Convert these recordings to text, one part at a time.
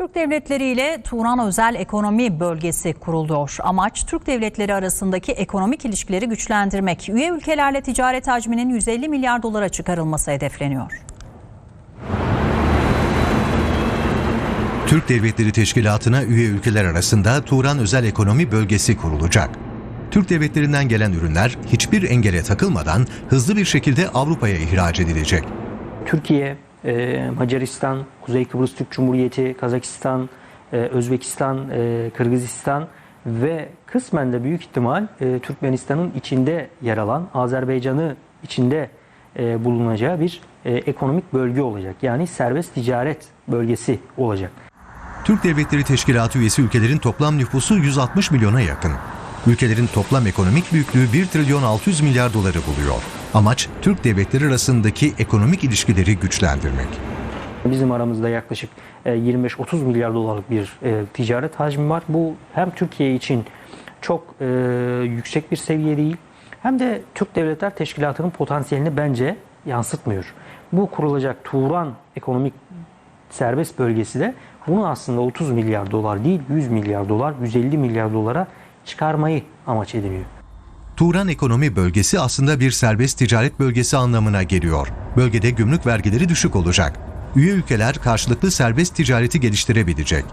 Türk devletleri ile Turan Özel Ekonomi Bölgesi kuruluyor. Amaç Türk devletleri arasındaki ekonomik ilişkileri güçlendirmek. Üye ülkelerle ticaret hacminin 150 milyar dolara çıkarılması hedefleniyor. Türk Devletleri Teşkilatı'na üye ülkeler arasında Turan Özel Ekonomi Bölgesi kurulacak. Türk devletlerinden gelen ürünler hiçbir engele takılmadan hızlı bir şekilde Avrupa'ya ihraç edilecek. Türkiye, e, Macaristan, Kuzey Kıbrıs Türk Cumhuriyeti, Kazakistan, e, Özbekistan, e, Kırgızistan ve kısmen de büyük ihtimal e, Türkmenistan'ın içinde yer alan Azerbaycan'ı içinde e, bulunacağı bir e, ekonomik bölge olacak. Yani serbest ticaret bölgesi olacak. Türk Devletleri Teşkilatı üyesi ülkelerin toplam nüfusu 160 milyona yakın. Ülkelerin toplam ekonomik büyüklüğü 1 trilyon 600 milyar doları buluyor. Amaç Türk devletleri arasındaki ekonomik ilişkileri güçlendirmek. Bizim aramızda yaklaşık e, 25-30 milyar dolarlık bir e, ticaret hacmi var. Bu hem Türkiye için çok e, yüksek bir seviye değil hem de Türk Devletler Teşkilatı'nın potansiyelini bence yansıtmıyor. Bu kurulacak Turan Ekonomik Serbest Bölgesi de bunu aslında 30 milyar dolar değil 100 milyar dolar, 150 milyar dolara çıkarmayı amaç ediniyor. Turan Ekonomi Bölgesi aslında bir serbest ticaret bölgesi anlamına geliyor. Bölgede gümrük vergileri düşük olacak. Üye ülkeler karşılıklı serbest ticareti geliştirebilecek.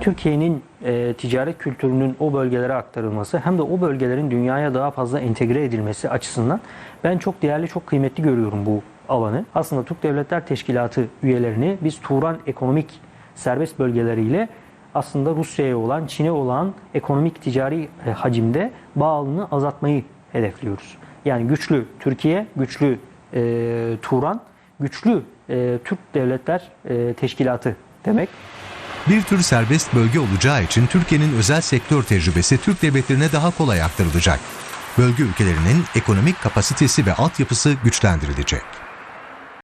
Türkiye'nin e, ticaret kültürünün o bölgelere aktarılması hem de o bölgelerin dünyaya daha fazla entegre edilmesi açısından ben çok değerli, çok kıymetli görüyorum bu alanı. Aslında Türk Devletler Teşkilatı üyelerini biz Turan ekonomik serbest bölgeleriyle aslında Rusya'ya olan, Çin'e olan ekonomik ticari e, hacimde bağlılığını azaltmayı hedefliyoruz. Yani güçlü Türkiye, güçlü e, Turan, güçlü e, Türk Devletler e, Teşkilatı demek. Bir tür serbest bölge olacağı için Türkiye'nin özel sektör tecrübesi Türk devletlerine daha kolay aktarılacak. Bölge ülkelerinin ekonomik kapasitesi ve altyapısı güçlendirilecek.